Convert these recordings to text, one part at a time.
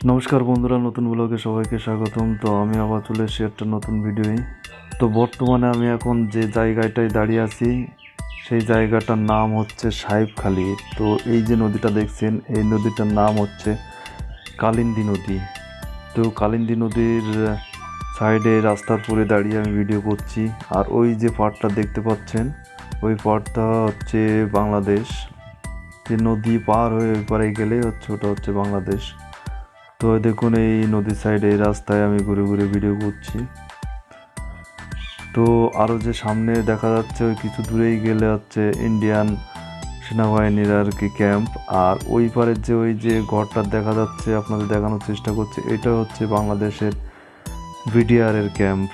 নমস্কার বন্ধুরা, নতুন ব্লগে সবাইকে স্বাগতম। তো আমি আবার চলে এসেছি একটা নতুন ভিডিওয়ে তো বর্তমানে আমি এখন যে জায়গাটায় দাঁড়িয়ে আছি, সেই জায়গাটার নাম হচ্ছে সাহেবখালী। তো এই যে নদীটা দেখছেন, এই নদীটার নাম হচ্ছে কালিন্দী নদী। তো কালিন্দী নদীর সাইডে রাস্তার পরে দাঁড়িয়ে আমি ভিডিও করছি। আর ওই যে পাড়টা দেখতে পাচ্ছেন, ওই পাড়টা হচ্ছে বাংলাদেশ। যে নদী পার হয়ে পারে গেলে হচ্ছে, ওটা হচ্ছে বাংলাদেশ। তো দেখুন, এই নদীর সাইডে এই রাস্তায় আমি ঘুরে ঘুরে ভিডিও করছি। তো আরও যে সামনে দেখা যাচ্ছে, ওই কিছু দূরেই গেলে হচ্ছে ইন্ডিয়ান সেনাবাহিনীর আর কি ক্যাম্প আর ওই পারের যে, ওই যে ঘরটা দেখা যাচ্ছে, আপনাদের দেখানোর চেষ্টা করছে, এটা হচ্ছে বাংলাদেশের ভিডিআরের ক্যাম্প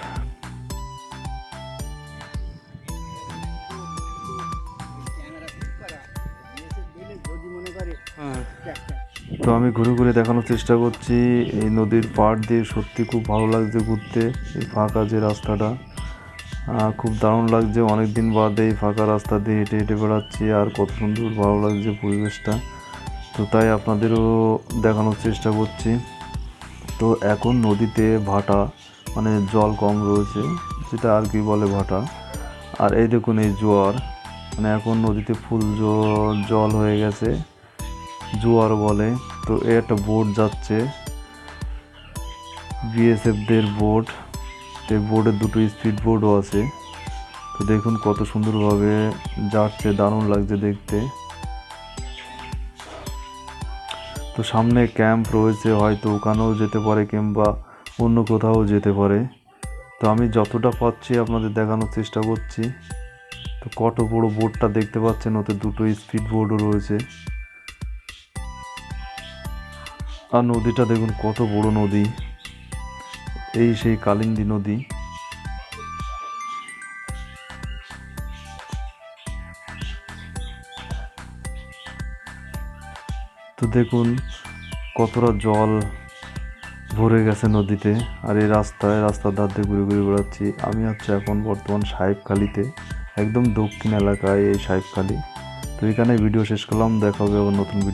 তো আমি ঘুরে ঘুরে দেখানোর চেষ্টা করছি। এই নদীর পাড় দিয়ে সত্যি খুব ভালো লাগছে ঘুরতে, এই ফাঁকা যে রাস্তাটা। খুব দারুণ লাগছে। অনেক দিন বাদে এই ফাঁকা রাস্তা দিয়ে হেঁটে হেঁটে বেড়াচ্ছি আর কত সুন্দর ভালো লাগছে পরিবেশটা। তো তাই আপনাদেরও দেখানোর চেষ্টা করছি। তো এখন নদীতে ভাটা মানে জল কম রয়েছে, যেটা আর কি বলে ভাটা। আর এই দেখুন এই জোয়ার মানে এখন নদীতে ফুল জল হয়ে গেছে। জোয়ার বলে। তো একটা বোট যাচ্ছে। বিএসএফদের বোট এই বোর্ডের দুটো স্পিড বোর্ডও আছে। তো দেখুন কত সুন্দরভাবে যাচ্ছে, দারুণ লাগছে দেখতে। তো সামনে ক্যাম্প রয়েছে, হয়তো ওখানেও যেতে পারে কিংবা অন্য কোথাও যেতে পারে। তো আমি যতটা পাচ্ছি আপনাদের দেখানোর চেষ্টা করছি। তো কত বড় বোটটা দেখতে পাচ্ছেন, ওতে দুটো স্পিড বোর্ডও রয়েছে। আর নদীটা দেখুন কত বড় নদী। এই সেই কালিন্দী নদী। তো দেখুন কতটা জল ভরে গেছে নদীতে, আর এই রাস্তায় রাস্তার ধার দিয়ে ঘুরে ঘুরে বেড়াচ্ছি। আমি হচ্ছে এখন বর্তমান সাহেবখালীতে, একদম দক্ষিণ এলাকায় এই সাহেবখালী। তো এখানে ভিডিও শেষ করলাম, দেখা হবে নতুন ভিডিও